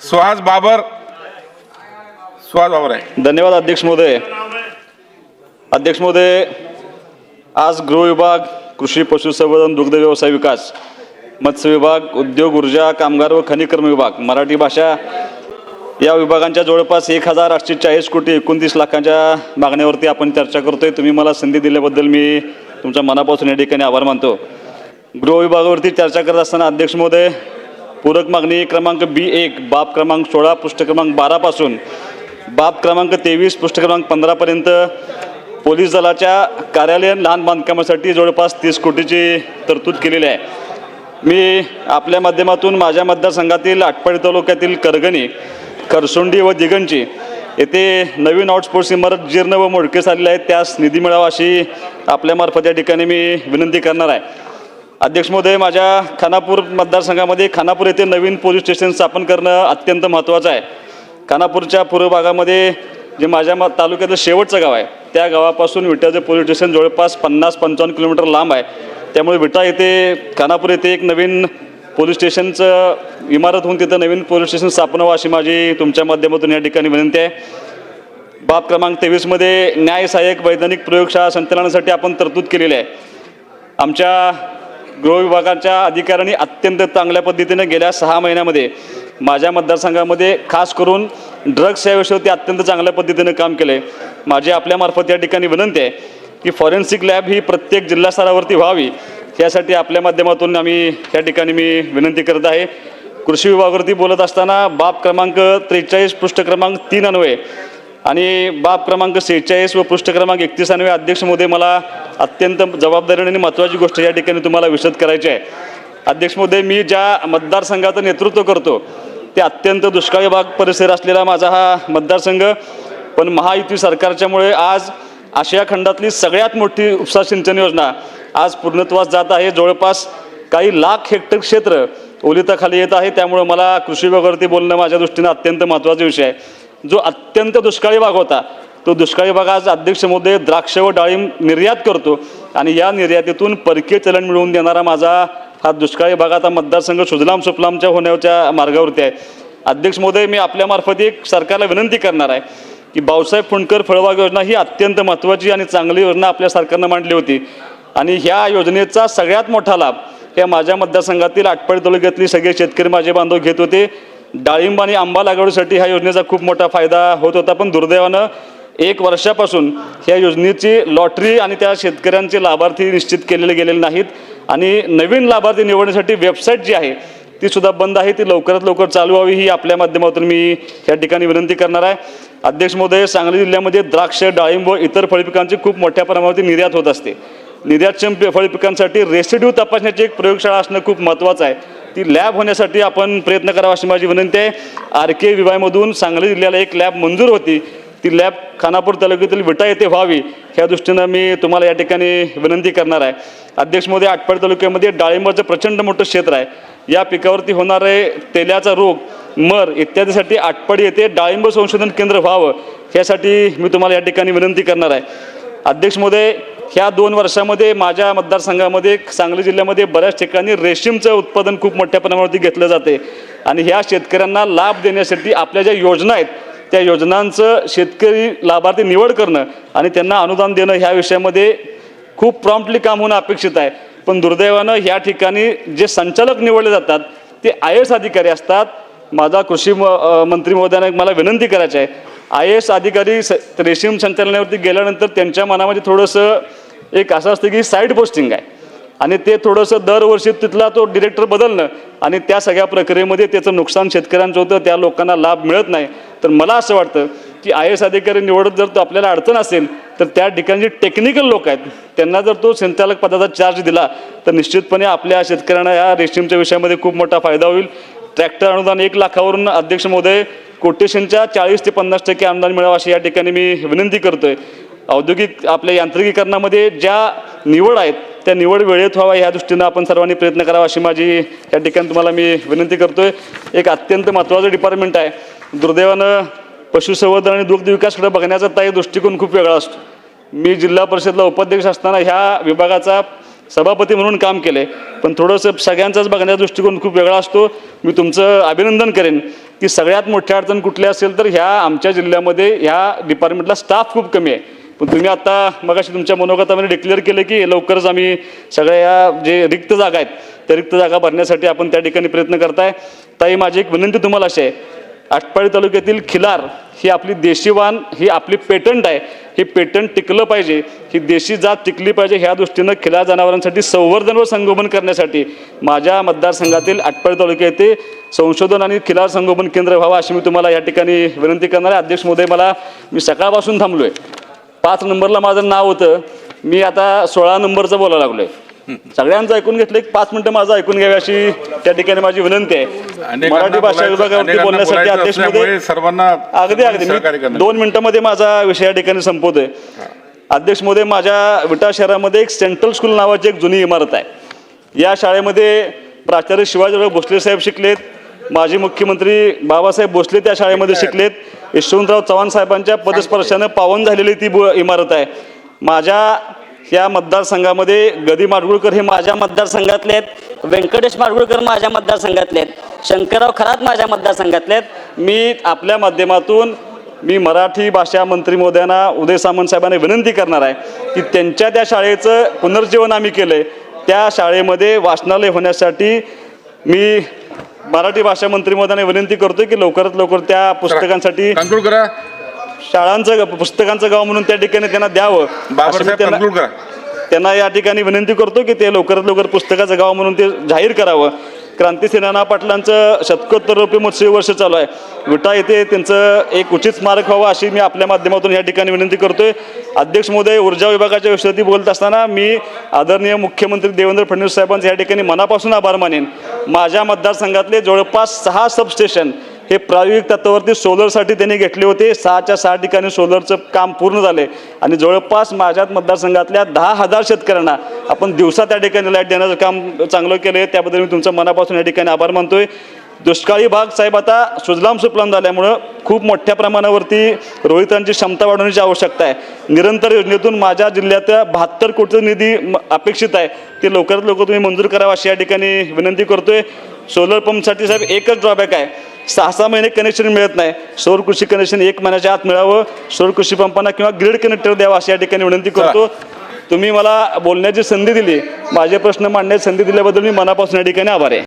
सुहास बाबर. सुहास बाबर आहे. धन्यवाद अध्यक्ष महोदय. अध्यक्ष महोदय आज गृह विभाग कृषी पशुसंवर्धन दुग्ध व्यवसाय विकास मत्स्य विभाग उद्योग ऊर्जा कामगार व खनिकर्म विभाग मराठी भाषा या विभागांच्या जवळपास एक हजार आठशे चाळीस कोटी एकोणतीस लाखांच्या मागण्यावरती आपण चर्चा करतोय. तुम्ही मला संधी दिल्याबद्दल मी तुमच्या मनापासून या ठिकाणी आभार मानतो. गृह विभागावरती चर्चा करत असताना अध्यक्ष महोदय पूरक मागणी क्रमांक बी एक बाब क्रमांक सोळा पृष्ठ क्रमांक बारापासून बाब क्रमांक तेवीस पृष्ठ क्रमांक पंधरापर्यंत पोलीस दलाच्या कार्यालयीन लहान बांधकामासाठी जवळपास तीस कोटीची तरतूद केलेली आहे. मी आपल्या माध्यमातून माझ्या मतदारसंघातील आटपाडी तालुक्यातील करगणी करसोंडी व दिगंची येथे नवीन आउटस्पोर्ट्स इमारत जीर्ण व मोडकेस आलेली आहे. त्यास निधी मिळावा अशी आपल्यामार्फत या ठिकाणी मी विनंती करणार आहे. अध्यक्ष महोदय माझ्या खानापूर मतदारसंघामध्ये खानापूर येथे नवीन पोलीस स्टेशन स्थापन करणं अत्यंत महत्त्वाचं आहे. खानापूरच्या पूर्व भागामध्ये जे माझ्या मा तालुक्यातलं शेवटचं गाव आहे त्या गावापासून विट्याचं पोलीस स्टेशन जवळपास पन्नास पंचावन्न किलोमीटर लांब आहे. त्यामुळे विटा येथे खानापूर येथे एक नवीन पोलीस स्टेशनचं इमारत होऊन तिथं नवीन पोलीस स्टेशन स्थापन व्हावं अशी माझी तुमच्या माध्यमातून या ठिकाणी विनंती आहे. बाब क्रमांक तेवीसमध्ये न्याय सहाय्यक वैज्ञानिक प्रयोगशाळा संचालनासाठी आपण तरतूद केलेली आहे. आमच्या गृह विभागाच्या अधिकाऱ्यांनी अत्यंत चांगल्या पद्धतीने गेल्या सहा महिन्यामध्ये माझ्या मतदारसंघामध्ये खास करून ड्रग्स याविषयी अत्यंत चांगल्या पद्धतीनं काम केलं. आहे माझी आपल्यामार्फत या ठिकाणी विनंती आहे की फॉरेन्सिक लॅब ही प्रत्येक जिल्हा स्तरावरती व्हावी यासाठी आपल्या माध्यमातून आम्ही या ठिकाणी मी विनंती करत आहे. कृषी विभागावरती बोलत असताना बाब क्रमांक त्रेचाळीस पृष्ठ क्रमांक तीन अन्वये आणि बाब क्रमांक सेहेचाळीस व पृष्ठ क्रमांक एकतीस अध्यक्ष महोदय मला अत्यंत जबाबदारीने आणि महत्त्वाची गोष्ट या ठिकाणी तुम्हाला विशद करायची आहे. अध्यक्ष महोदय मी ज्या मतदारसंघाचं नेतृत्व करतो ते अत्यंत दुष्काळी भाग परिसर असलेला माझा हा मतदारसंघ. पण महायुती सरकारच्यामुळे आज आशिया खंडातली सगळ्यात मोठी उपसा सिंचन योजना आज पूर्णत्वास जात आहे. जवळपास काही लाख हेक्टर क्षेत्र ओलिताखाली येत आहे. त्यामुळं मला कृषी विभागावरती बोलणं माझ्या दृष्टीनं अत्यंत महत्त्वाचा विषय आहे. जो अत्यंत दुष्काळी भाग होता तो दुष्काळी भागाचा अध्यक्ष मोदी द्राक्ष व डाळिंब निर्यात करतो. आणि या निर्यातीतून परकीय चलन मिळवून देणारा माझा हा दुष्काळी भाग आता मतदारसंघ सुजलाम सुफलामच्या होण्याच्या मार्गावरती आहे. अध्यक्ष महोदय मी आपल्यामार्फत एक सरकारला विनंती करणार आहे की भाऊसाहेब फुंडकर फळबाग योजना ही अत्यंत महत्त्वाची आणि चांगली योजना आपल्या सरकारनं मांडली होती. आणि ह्या योजनेचा सगळ्यात मोठा लाभ या माझ्या मतदारसंघातील आटपाडी तालुक्यातली सगळे शेतकरी माझे बांधव घेत होते. डाळिंब आणि आंबा लागवडीसाठी ह्या योजनेचा खूप मोठा फायदा होत होता. पण दुर्दैवानं एक वर्षापासून ह्या योजनेची लॉटरी आणि त्या शेतकऱ्यांचे लाभार्थी निश्चित केलेले गेलेले नाहीत. आणि नवीन लाभार्थी निवडण्यासाठी वेबसाईट जी आहे ती सुद्धा बंद आहे. ती लवकरात लवकर चालू व्हावी ही आपल्या माध्यमातून मी या ठिकाणी विनंती करणार आहे. अध्यक्ष महोदय सांगली जिल्ह्यामध्ये द्राक्ष डाळिंब व इतर फळपिकांची खूप मोठ्या प्रमाणावरती निर्यात होत असते. निर्यातक्षम फळपिकांसाठी रेसिड्यू तपासण्याची एक प्रयोगशाळा असणं खूप महत्त्वाचं आहे. ती लॅब होण्यासाठी आपण प्रयत्न करावा अशी माझी विनंती आहे. आर के विभागामधून सांगली जिल्ह्याला एक लॅब मंजूर होती. ती लॅब खानापूर तालुक्यातील विटा येथे व्हावी ह्या दृष्टीनं मी तुम्हाला या ठिकाणी विनंती करणार आहे. अध्यक्ष मोदी आटपाडी तालुक्यामध्ये डाळिंबाचं प्रचंड मोठं क्षेत्र आहे. या पिकावरती होणारे तेल्याचा रोग मर इत्यादीसाठी आटपाडी येथे डाळिंब संशोधन केंद्र व्हावं ह्यासाठी मी तुम्हाला या ठिकाणी विनंती करणार आहे. अध्यक्ष ह्या दोन वर्षामध्ये माझ्या मतदारसंघामध्ये सांगली जिल्ह्यामध्ये बऱ्याच ठिकाणी रेशीमचं उत्पादन खूप मोठ्या प्रमाणावरती घेतलं जाते. आणि ह्या शेतकऱ्यांना लाभ देण्यासाठी आपल्या ज्या योजना आहेत त्या योजनांचं शेतकरी लाभार्थी निवड करणं आणि त्यांना अनुदान देणं ह्या विषयामध्ये खूप प्रॉम्प्टली काम होणं अपेक्षित आहे. पण दुर्दैवानं ह्या ठिकाणी जे संचालक निवडले जातात ते आय एस अधिकारी असतात. माझा कृषी म मंत्री महोदयांना एक मला विनंती करायची आहे. आय एस अधिकारी स रेशीम संचालनावरती गेल्यानंतर त्यांच्या मनामध्ये थोडंसं एक असं असतं की साईड पोस्टिंग आहे. आणि ते थोडंसं दरवर्षी तिथला तो डिरेक्टर बदलणं आणि त्या सगळ्या प्रक्रियेमध्ये त्याचं नुकसान शेतकऱ्यांचं होतं त्या लोकांना लाभ मिळत नाही. तर मला असं वाटतं की आय एस अधिकारी निवडत जर तो आपल्याला अडचण असेल तर त्या ठिकाणी जे टेक्निकल लोक आहेत त्यांना जर तो संचालक पदाचा चार्ज दिला तर निश्चितपणे आपल्या शेतकऱ्यांना या रेशीमच्या विषयामध्ये खूप मोठा फायदा होईल. ट्रॅक्टर अनुदान एक लाखावरून अध्यक्ष महोदय कोटेशनच्या चाळीस ते पन्नास टक्के अनुदान मिळावं अशी या ठिकाणी मी विनंती करतोय. औद्योगिक आपल्या यांत्रिकीकरणामध्ये ज्या निवड आहेत त्या निवड वेळेत व्हावा ह्या दृष्टीनं आपण सर्वांनी प्रयत्न करावा अशी माझी या ठिकाणी तुम्हाला मी विनंती करतोय. एक अत्यंत महत्त्वाचं डिपार्टमेंट आहे. दुर्दैवानं पशुसंवर्धन आणि दुग्ध विकासकडे बघण्याचा ताई दृष्टिकोन खूप वेगळा असतो. मी जिल्हा परिषदला उपाध्यक्ष असताना ह्या विभागाचा सभापती म्हणून काम केले पण थोडंसं सगळ्यांचाच बघण्याचा दृष्टिकोन खूप वेगळा असतो. मी तुमचं अभिनंदन करेन की सगळ्यात मोठी अडचण कुठली असेल तर ह्या आमच्या जिल्ह्यामध्ये ह्या डिपार्टमेंटला स्टाफ खूप कमी आहे. पण तुम्ही आता मगाशी तुमच्या मनोगतामध्ये डिक्लेअर केलं की लवकरच आम्ही सगळ्या या जे रिक्त जागा आहेत त्या रिक्त जागा भरण्यासाठी आपण त्या ठिकाणी प्रयत्न करताय. ताई माझी एक विनंती तुम्हाला अशी आहे. आटपाडी तालुक्यातील खिलार ही आपली देशीवान ही आपली पेटंट आहे. हे पेटंट टिकलं पाहिजे. ही देशी जात टिकली पाहिजे ह्या दृष्टीनं खिलार जनावरांसाठी संवर्धन व संगोपन करण्यासाठी माझ्या मतदारसंघातील आटपाडी तालुक्या येथे संशोधन आणि खिलार संगोपन केंद्र व्हावं अशी मी तुम्हाला या ठिकाणी विनंती करणार आहे. अध्यक्ष महोदय मला मी सकाळपासून थांबलो आहे पाच नंबरला माझं नाव होतं. मी आता सोळा नंबरचं बोलायला लागलोय. सगळ्यांचं ऐकून घेतलं एक पाच मिनिटं माझं ऐकून घ्यावी अशी त्या ठिकाणी माझी विनंती आहे. मराठी भाषा विभागावरती बोलण्यासाठी अध्यक्ष सर्वांना अगदी अगदी. दोन मिनिटांमध्ये माझा विषय या ठिकाणी संपवतोय. अध्यक्ष महोदय माझ्या विटा शहरामध्ये एक सेंट्रल स्कूल नावाची एक जुनी इमारत आहे. या शाळेमध्ये प्राचार्य शिवाजीराव भोसले साहेब शिकलेत. माजी मुख्यमंत्री बाबासाहेब भोसले त्या शाळेमध्ये शिकलेत. यशवंतराव चव्हाण साहेबांच्या पदस्पर्शानं पावन झालेली ती बु- इमारत आहे. माझ्या या मतदारसंघामध्ये गदी माडगुळकर हे माझ्या मतदारसंघातले आहेत. व्यंकटेश माडगुळकर माझ्या मतदारसंघातले आहेत. शंकरराव खरात माझ्या मतदारसंघातले आहेत. मी आपल्या माध्यमातून मी मराठी भाषा मंत्री महोदयांना उदय सामंत साहेबांना विनंती करणार आहे की त्यांच्या त्या शाळेचं पुनर्जीवन आम्ही केलं आहे त्या शाळेमध्ये वाचनालय होण्यासाठी मी मराठी भाषा मंत्री महोदयांना विनंती करतोय की लवकरात लवकर त्या पुस्तकांसाठी कन्क्लूड करा. शाळांचं पुस्तकांचं गाव म्हणून त्या ठिकाणी त्यांना द्यावं. त्यांना या ठिकाणी विनंती करतो की ते लवकरात लवकर पुस्तकाचं गाव म्हणून ते जाहीर करावं. क्रांतिसेना पाटलांचं शतकोत्तर रुपये महोत्सवी वर्ष चालू आहे. विटा येथे त्यांचं एक उचित स्मारक व्हावं अशी मी आपल्या माध्यमातून या ठिकाणी विनंती करतोय. अध्यक्ष महोदय ऊर्जा विभागाच्या विषयावरती बोलत असताना मी आदरणीय मुख्यमंत्री देवेंद्र फडणवीस साहेबांचे या ठिकाणी मनापासून आभार मानेन. माझ्या मतदारसंघातले जवळपास सहा सबस्टेशन हे प्रायोगिक तत्वावरती सोलरसाठी त्यांनी घेतले होते. सहाच्या सहा ठिकाणी सोलरचं काम पूर्ण झाले. आणि जवळपास माझ्या मतदारसंघातल्या दहा हजार शेतकऱ्यांना आपण दिवसा त्या ठिकाणी लाइट देण्याचं काम चांगलं केलं आहे त्याबद्दल मी तुमचं मनापासून या ठिकाणी आभार मानतोय. दुष्काळी भाग साहेब आता सुजलाम सुफलाम झाल्यामुळं खूप मोठ्या प्रमाणावरती रोहितांची क्षमता वाढवण्याची आवश्यकता आहे. निरंतर योजनेतून माझ्या जिल्ह्यात बहात्तर कोटी निधी म- अपेक्षित आहे. ते लवकरात लवकर तुम्ही मंजूर करावं अशी या ठिकाणी विनंती करतोय. सोलर पंपसाठी साहेब एकच ड्रॉबॅक आहे. सहा सहा महिने कनेक्शन मिळत नाही. सौर कृषी कनेक्शन एक महिन्याच्या आत मिळावं. सौर कृषी पंपांना किंवा ग्रीड कनेक्टर द्यावं अशी या ठिकाणी विनंती करतो. तुम्ही मला बोलण्याची संधी दिली. माझे प्रश्न मांडण्याची संधी दिल्याबद्दल मी मनापासून या ठिकाणी आभार आहे.